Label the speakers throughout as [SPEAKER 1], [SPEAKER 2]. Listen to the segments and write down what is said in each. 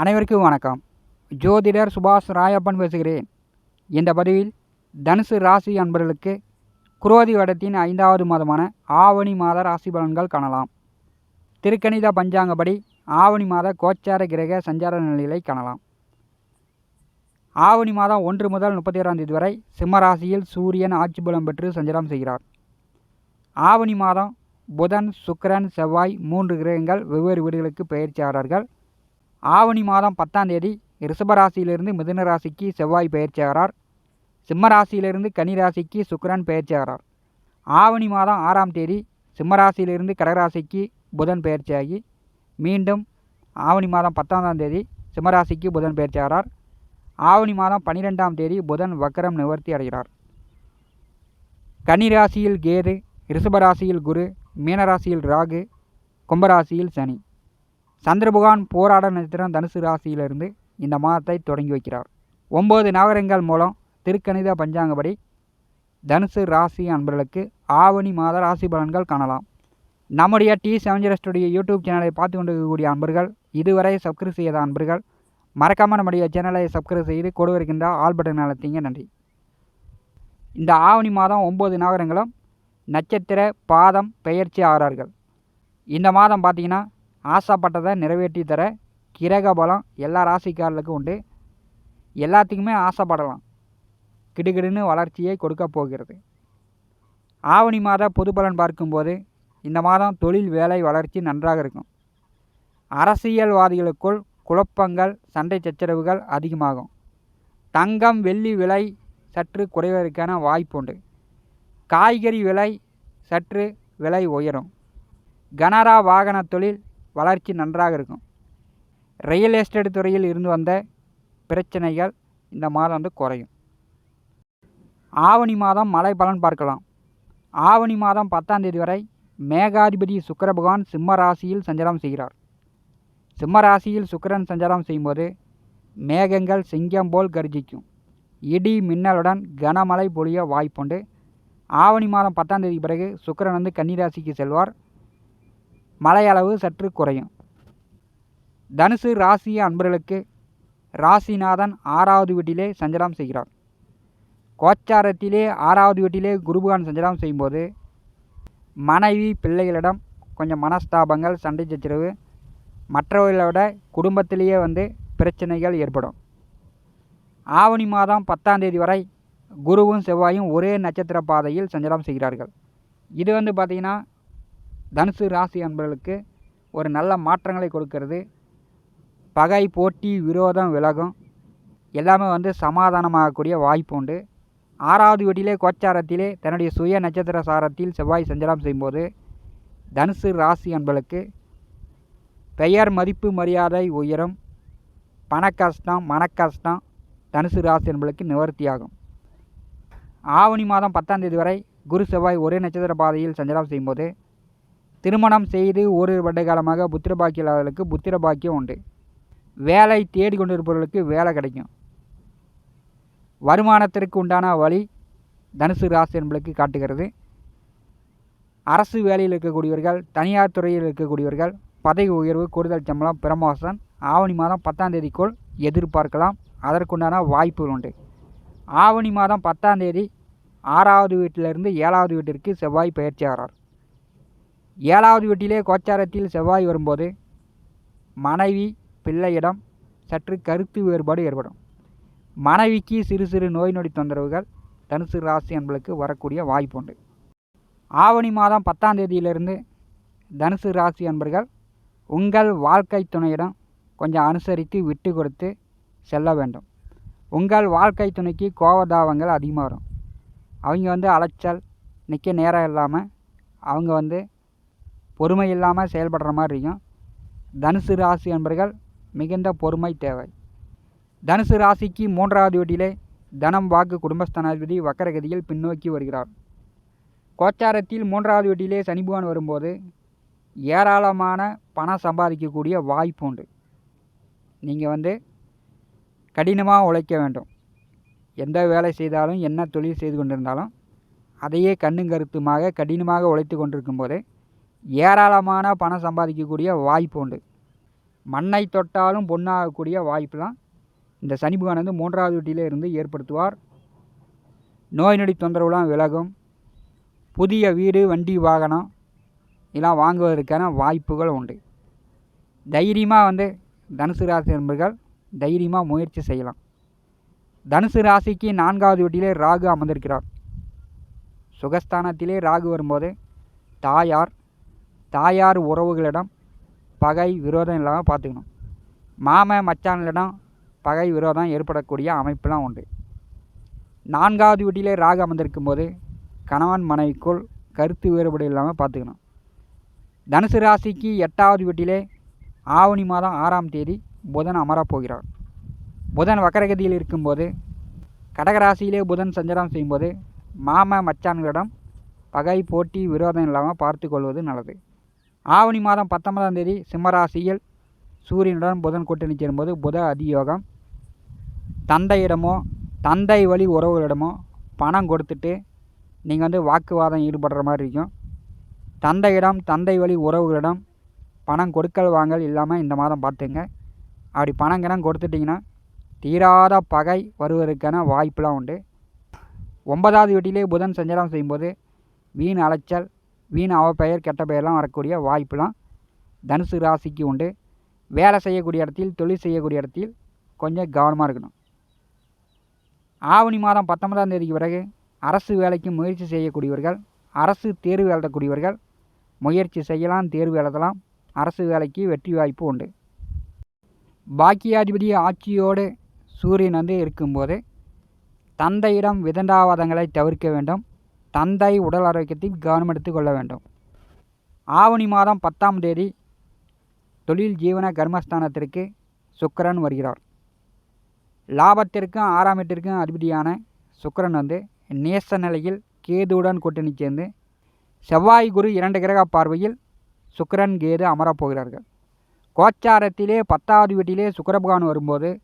[SPEAKER 1] அனைவருக்கும் வணக்கம். ஜோதிடர் சுபாஷ் ராயப்பன் பேசுகிறேன். இந்த பதிவில் தனுசு ராசி அன்பர்களுக்கு குரோதி வடத்தின் ஐந்தாவது மாதமான ஆவணி மாத ராசி பலன்கள் காணலாம். திருக்கணித பஞ்சாங்கப்படி ஆவணி மாத கோச்சார கிரக சஞ்சார நிலைகளை காணலாம். ஆவணி மாதம் ஒன்று முதல் முப்பத்தி ஓராம் தேதி வரை சிம்ம ராசியில் சூரியன் ஆட்சி பலம் பெற்று சஞ்சாரம் செய்கிறார். ஆவணி மாதம் புதன் சுக்கரன் செவ்வாய் மூன்று கிரகங்கள் வெவ்வேறு வீடுகளுக்கு பயிற்சியாளர்கள் ஆவணி மாதம் பத்தாம் தேதி ரிஷபராசியிலிருந்து மிதுன ராசிக்கு செவ்வாய் பயிற்சியாகிறார் சிம்மராசியிலிருந்து கனிராசிக்கு கன்னி சுக்கிரன் பயிற்சியாகிறார் ஆவணி மாதம் ஆறாம் தேதி சிம்மராசியிலிருந்து கடகராசிக்கு புதன் பயிற்சியாகி மீண்டும் ஆவணி மாதம் பத்தாம் தேதி சிம்மராசிக்கு புதன் பயிற்சியாகிறார் ஆவணி மாதம் பன்னிரெண்டாம் தேதி புதன் வக்கரம் நிவர்த்தி அடைகிறார். கன்னிராசியில் கேது ரிஷபராசியில் குரு மீனராசியில் ராகு கும்பராசியில் சனி. சந்திரபகவான் போராட நட்சத்திரம் தனுசு ராசியிலிருந்து இந்த மாதத்தை தொடங்கி வைக்கிறார். ஒம்பது நகரங்கள் மூலம் திருக்கணித பஞ்சாங்கப்படி தனுசு ராசி அன்பர்களுக்கு ஆவணி மாத ராசி பலன்கள் காணலாம். நம்முடைய டி செவஞ்சரஸ்டுடைய யூடியூப் சேனலை பார்த்து கொண்டு இருக்கக்கூடிய அன்பர்கள் இதுவரை சப்ஸ்கிரைப் செய்யாத அன்பர்கள் மறக்காமல் நம்முடைய சேனலை சப்ஸ்கிரைப் செய்து கொடு வருகின்ற ஆல் பட்டன் அழுத்திங்க. நன்றி. இந்த ஆவணி மாதம் ஒம்பது நகரங்களும் நட்சத்திர பாதம் பெயர்ச்சி ஆகிறார்கள் இந்த மாதம் பார்த்திங்கன்னா ஆசைப்பட்டதை நிறைவேற்றி தர கிரக பலம் எல்லா ராசிக்காரர்களுக்கும் உண்டு. எல்லாத்துக்குமே ஆசைப்படலாம். கிடுகிடுன்னு வளர்ச்சியை கொடுக்க போகிறது. ஆவணி மாத பொது பலன் பார்க்கும்போது இந்த மாதம் தொழில் வேலை வளர்ச்சி நன்றாக இருக்கும். அரசியல்வாதிகளுக்குள் குழப்பங்கள் சண்டை சச்சரவுகள் அதிகமாகும். தங்கம் வெள்ளி விலை சற்று குறைவதற்கான வாய்ப்புண்டு காய்கறி விலை சற்று விலை உயரும். கனரா வாகன தொழில் வளர்ச்சி நன்றாக இருக்கும். ரியல் எஸ்டேட் துறையில் இருந்து வந்த பிரச்சனைகள் இந்த மாதம் வந்து குறையும். ஆவணி மாதம் மழை பலன் பார்க்கலாம். ஆவணி மாதம் பத்தாம் தேதி வரை மேகாதிபதி சுக்கர பகவான் சிம்ம ராசியில் சஞ்சாரம் செய்கிறார். சிம்ம ராசியில் சுக்கரன் சஞ்சாரம் செய்யும்போது மேகங்கள் சிங்கம் போல் கர்ஜிக்கும். இடி மின்னலுடன் கனமழை பொழிய வாய்ப்புண்டு. ஆவணி மாதம் பத்தாம் தேதி பிறகு சுக்கரன் வந்து கன்னிராசிக்கு செல்வார். மழை அளவு சற்று குறையும். தனுசு ராசி அன்பர்களுக்கு ராசிநாதன் ஆறாவது வீட்டிலே சஞ்சலம் செய்கிறார். கோச்சாரத்திலே ஆறாவது வீட்டிலே குருபகான் சஞ்சலம் செய்யும்போது மனைவி பிள்ளைகளிடம் கொஞ்சம் மனஸ்தாபங்கள் சண்டை சச்சரவு மற்றவர்களோட குடும்பத்திலேயே வந்து பிரச்சனைகள் ஏற்படும். ஆவணி மாதம் பத்தாம் தேதி வரை குருவும் செவ்வாயும் ஒரே நட்சத்திர பாதையில் சஞ்சலம் செய்கிறார்கள். இது வந்து பார்த்திங்கன்னா தனுசு ராசி அன்பர்களுக்கு ஒரு நல்ல மாற்றங்களை கொடுக்கறது. பகை போட்டி விரோதம் விலகும். எல்லாமே வந்து சமாதானமாகக்கூடிய வாய்ப்பு உண்டு. ஆறாவது வீட்டிலே கோச்சாரத்திலே தன்னுடைய சுய நட்சத்திர சாரத்தில் செவ்வாய் சஞ்சலம் செய்யும்போது தனுசு ராசி அன்பர்களுக்கு பெயர் மதிப்பு மரியாதை உயரும். பண கஷ்டம் மனக்கஷ்டம் தனுசு ராசி என்பளுக்கு நிவர்த்தியாகும். ஆவணி மாதம் பத்தாம் தேதி வரை குரு செவ்வாய் ஒரே நட்சத்திர பாதையில் சஞ்சலம் செய்யும்போது திருமணம் செய்து ஒரு வருட காலமாக புத்திர பாக்கியம் இல்லாதவர்களுக்கு புத்திர பாக்கியம் உண்டு. வேலை தேடிக்கொண்டிருப்பவர்களுக்கு வேலை கிடைக்கும். வருமானத்திற்கு உண்டான வழி தனுசு ராசி என்பளுக்கு காட்டுகிறது. அரசு வேலையில் இருக்கக்கூடியவர்கள் தனியார் துறையில் இருக்கக்கூடியவர்கள் பதவி உயர்வு கூடுதல் சம்பளம் பிரமோசன் ஆவணி மாதம் பத்தாம் தேதிக்குள் எதிர்பார்க்கலாம். அதற்குண்டான வாய்ப்புகள் உண்டு. ஆவணி மாதம் பத்தாம் தேதி ஆறாவது வீட்டிலிருந்து ஏழாவது வீட்டிற்கு செவ்வாய் பயிற்சி ஆகிறார் ஏழாவது வீட்டிலே கோச்சாரத்தில் செவ்வாய் வரும்போது மனைவி பிள்ளையிடம் சற்று கருத்து வேறுபாடு ஏற்படும். மனைவிக்கு சிறு சிறு நோய் நொடி தொந்தரவுகள் தனுசு ராசி என்பளுக்கு வரக்கூடிய வாய்ப்பு உண்டு. ஆவணி மாதம் பத்தாம் தேதியிலிருந்து தனுசு ராசி அன்பர்கள் உங்கள் வாழ்க்கை துணையிடம் கொஞ்சம் அனுசரித்து விட்டு கொடுத்து செல்ல வேண்டும். உங்கள் வாழ்க்கை துணைக்கு கோவதாபங்கள் அதிகமாக வரும். அவங்க வந்து அலைச்சல் நிற்க நேரம் இல்லாமல் அவங்க வந்து பொறுமை இல்லாமல் செயல்படுற மாதிரி இருக்கும் தனுசு ராசி என்பர்கள் மிகுந்த பொறுமை தேவை. தனுசு ராசிக்கு மூன்றாவது வீட்டிலே தனம் வாக்கு குடும்பஸ்தானாதிபதி வக்கரகதியில் பின்னோக்கி வருகிறார். கோச்சாரத்தில் மூன்றாவது வீட்டிலே சனிபகவான் வரும்போது ஏராளமான பணம் சம்பாதிக்கக்கூடிய வாய்ப்பு உண்டு. நீங்கள் வந்து கடினமாக உழைக்க வேண்டும். எந்த வேலை செய்தாலும் என்ன தொழில் செய்து கொண்டிருந்தாலும் அதையே கண்ணும் கருத்துமாக கடினமாக உழைத்து கொண்டிருக்கும் போது ஏராளமான பணம் சம்பாதிக்கக்கூடிய வாய்ப்பு உண்டு. மண்ணை தொட்டாலும் பொண்ணாகக்கூடிய வாய்ப்புலாம் இந்த சனி பகவான் வந்து மூன்றாவது வீட்டிலே இருந்து ஏற்படுத்துவார். நோய் நொடி தொந்தரவுலாம் விலகும். புதிய வீடு வண்டி வாகனம் இதெல்லாம் வாங்குவதற்கான வாய்ப்புகள் உண்டு. தைரியமாக வந்து தனுசு ராசி நண்பர்கள் தைரியமாக முயற்சி செய்யலாம். தனுசு ராசிக்கு நான்காவது வீட்டிலே ராகு அமர்ந்திருக்கிறார். சுகஸ்தானத்திலே ராகு வரும்போது தாயார் தாயார் உறவுகளிடம் பகை விரோதம் இல்லாமல் பார்த்துக்கணும். மாம மச்சான்களிடம் பகை விரோதம் ஏற்படக்கூடிய அமைப்பெலாம் உண்டு. நான்காவது வீட்டிலே ராகு அமர்ந்திருக்கும் போது கணவன் மனைவிக்குள் கருத்து வேறுபாடு இல்லாமல் பார்த்துக்கணும். தனுசு ராசிக்கு எட்டாவது வீட்டிலே ஆவணி மாதம் ஆறாம் தேதி புதன் அமரப்போகிறார் புதன் வக்கரகதியில் இருக்கும்போது கடகராசியிலே புதன் சஞ்சாரம் செய்யும்போது மாம மச்சான்களிடம் பகை போட்டி விரோதம் இல்லாமல் பார்த்து கொள்வது நல்லது. ஆவணி மாதம் பத்தொன்பதாம் தேதி சிம்மராசியில் சூரியனுடன் புதன் கூட்டணி சேரும்போது புத அதியோகம். தந்தையிடமோ தந்தை வழி உறவுகளிடமோ பணம் கொடுத்துட்டு நீங்கள் வந்து வாக்குவாதம் ஈடுபடுற மாதிரி இருக்கும். தந்தையிடம் தந்தை வழி உறவுகளிடம் பணம் கொடுக்கல் வாங்கல் இல்லாமல் இந்த மாதம் பார்த்துங்க. அப்படி பணம் கிணம் கொடுத்துட்டிங்கன்னா தீராத பகை வருவதற்கான வாய்ப்பெலாம் உண்டு. ஒன்பதாவது வீட்டிலே புதன் சஞ்சாரம் செய்யும்போது வீண் அலைச்சல் வீண் அவப்பெயர் கெட்ட பெயர்லாம் வரக்கூடிய வாய்ப்புலாம் தனுசு ராசிக்கு உண்டு. வேலை செய்யக்கூடிய இடத்தில் தொழில் செய்யக்கூடிய இடத்தில் கொஞ்சம் கவனமாக இருக்கணும். ஆவணி மாதம் பத்தொன்பதாம் தேதிக்கு பிறகு அரசு வேலைக்கு முயற்சி செய்யக்கூடியவர்கள் அரசு தேர்வு எழுதக்கூடியவர்கள் முயற்சி செய்யலாம் தேர்வு எழுதலாம். அரசு வேலைக்கு வெற்றி வாய்ப்பு உண்டு. பாக்கியாதிபதி ஆட்சியோடு சூரியன் வந்து இருக்கும்போது தந்தையிடம் விதண்டாவாதங்களை தவிர்க்க வேண்டும். தந்தை உடல் ஆரோக்கியத்தை கவனம் எடுத்து கொள்ள வேண்டும். ஆவணி மாதம் பத்தாம் தேதி தொழில் ஜீவன கர்மஸ்தானத்திற்கு சுக்கரன் வருகிறார். லாபத்திற்கும் ஆறாம் அதிபதியான சுக்கரன் வந்து நேச நிலையில் கேதுவுடன் கூட்டணி சேர்ந்து செவ்வாய் குரு இரண்டு கிரக பார்வையில் சுக்கரன் கேது அமரப் போகிறார்கள். கோச்சாரத்திலே பத்தாவது வீட்டிலே சுக்கரபகவான் வரும்போது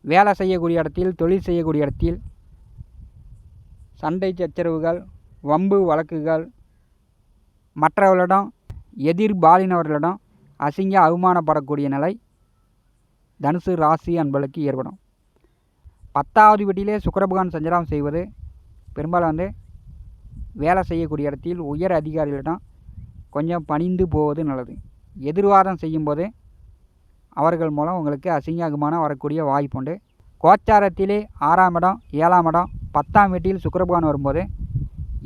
[SPEAKER 1] வேலை செய்யக்கூடிய இடத்தில் தொழில் செய்யக்கூடிய இடத்தில் சண்டை சச்சரவுகள் வம்பு வழக்குகள் மற்றவர்களிடம் எதிர்பாலினவர்களிடம் அசிங்க அவமானப்படக்கூடிய நிலை தனுசு ராசி அன்பளுக்கு ஏற்படும். பத்தாவது வீட்டிலே சுக்கிரபகவான் சஞ்சாரம் செய்வது பெரும்பாலும் வந்து வேலை செய்யக்கூடிய இடத்தில் உயர் அதிகாரிகளிடம் கொஞ்சம் பணிந்து போவது நல்லது. எதிர்வாதம் செய்யும்போது அவர்கள் மூலம் உங்களுக்கு அசிங்க அகுமானம் வரக்கூடிய வாய்ப்புண்டு. கோச்சாரத்திலே ஆறாம் இடம் ஏழாம் இடம் பத்தாம் வீட்டில் சுக்கரபகவான் வரும்போது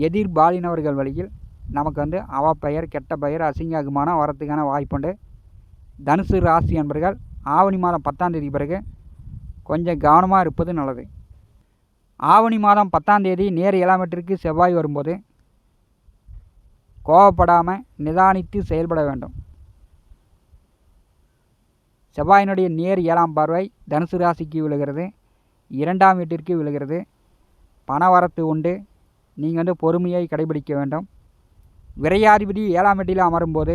[SPEAKER 1] எதிர்பாலினவர்கள் வழியில் நமக்கு வந்து அவ பெயர் கெட்ட பெயர் அசிங்க அகுமானம் வரத்துக்கான வாய்ப்புண்டு தனுசு ராசி என்பர்கள் ஆவணி மாதம் பத்தாம் தேதி பிறகு கொஞ்சம் கவனமாக இருப்பது நல்லது. ஆவணி மாதம் பத்தாம் தேதி நேர் ஏழாம் வீட்டிற்கு செவ்வாய் வரும்போது கோவப்படாமல் நிதானித்து செயல்பட வேண்டும். செவ்வாயினுடைய நேர் ஏழாம் பார்வை தனுசு ராசிக்கு விழுகிறது. இரண்டாம் வீட்டிற்கு விழுகிறது. பணவரத்து உண்டு. நீங்கள் வந்து பொறுமையை கடைபிடிக்க வேண்டும். விரையாதிபதி ஏழாம் வீட்டில் அமரும்போது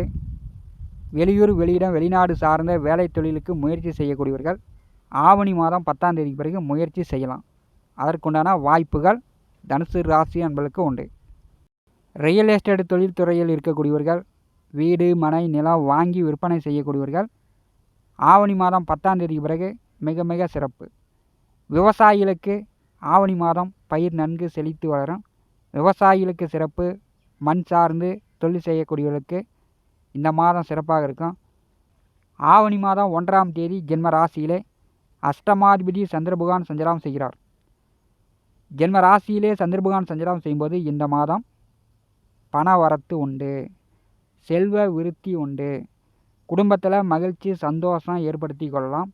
[SPEAKER 1] வெளியூர் வெளியிடம் வெளிநாடு சார்ந்த வேலை தொழிலுக்கு முயற்சி செய்யக்கூடியவர்கள் ஆவணி மாதம் பத்தாம் தேதிக்கு பிறகு முயற்சி செய்யலாம். அதற்குண்டான வாய்ப்புகள் தனுசு ராசி என்பதற்கு உண்டு. ரியல் எஸ்டேட் தொழில்துறையில் இருக்கக்கூடியவர்கள் வீடு மனை நிலம் வாங்கி விற்பனை செய்யக்கூடியவர்கள் ஆவணி மாதம் பத்தாம் தேதிக்கு பிறகு மிக மிக சிறப்பு. விவசாயிகளுக்கு ஆவணி மாதம் பயிர் நன்கு செழித்து வளரும். விவசாயிகளுக்கு சிறப்பு. மண் சார்ந்து தொழில் செய்யக்கூடியவர்களுக்கு இந்த மாதம் சிறப்பாக இருக்கும். ஆவணி மாதம் ஒன்றாம் தேதி ஜென்ம ராசியிலே அஷ்டமாதிபதி சந்திரபகவான் சஞ்சலம் செய்கிறார். ஜென்ம ராசியிலே சந்திரபகவான் சஞ்சலம் செய்யும்போது இந்த மாதம் பண வரத்து உண்டு. செல்வ விருத்தி உண்டு. குடும்பத்தில் மகிழ்ச்சி சந்தோஷம் ஏற்படுத்தி கொள்ளலாம்.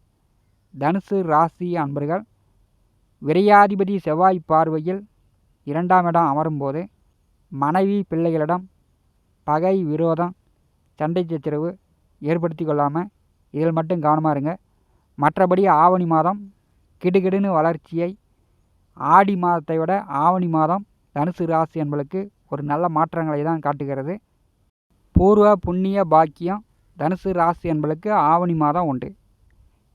[SPEAKER 1] தனுசு ராசி அன்பர்கள் விரையாதிபதி செவ்வாய் பார்வையில் இரண்டாம் இடம் அமரும்போது மனைவி பிள்ளைகளிடம் பகை விரோதம் சண்டை சச்சரவு ஏற்படுத்தி கொள்ளாமல் இதில் மட்டும் கவனமாக இருங்க. மற்றபடி ஆவணி மாதம் கிடுகிடுன்னு வளர்ச்சியை ஆடி மாதத்தை விட ஆவணி மாதம் தனுசு ராசி என்பளுக்கு ஒரு நல்ல மாற்றங்களை தான் காட்டுகிறது. பூர்வ புண்ணிய பாக்கியம் தனுசு ராசி என்பளுக்கு ஆவணி மாதம் உண்டு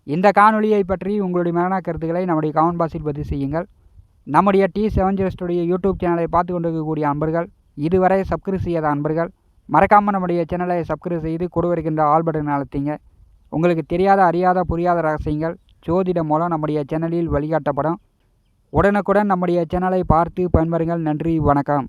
[SPEAKER 1] இந்த காணொலியை பற்றி உங்களுடைய மரண கருத்துக்களை நம்முடைய கமெண்ட் பாக்ஸில் பதிவு செய்யுங்கள். நம்முடைய டி செவன் ஜெஸ்டுடைய யூடியூப் சேனலை பார்த்து கொண்டிருக்கக்கூடிய அன்பர்கள் இதுவரை சப்ஸ்கிரைப் செய்யாத அன்பர்கள் மறக்காமல் நம்முடைய சேனலை சப்ஸ்கிரைப் செய்து கொடு வருகின்ற ஆல் பட்டன் அழுத்திங்க. உங்களுக்கு தெரியாத அறியாத புரியாத ரகசியங்கள் ஜோதிடம் மூலம் நம்முடைய சேனலில் வழிகாட்டப்படும். உடனுக்குடன் நம்முடைய சேனலை பார்த்து பயன்பெறுங்கள். நன்றி வணக்கம்.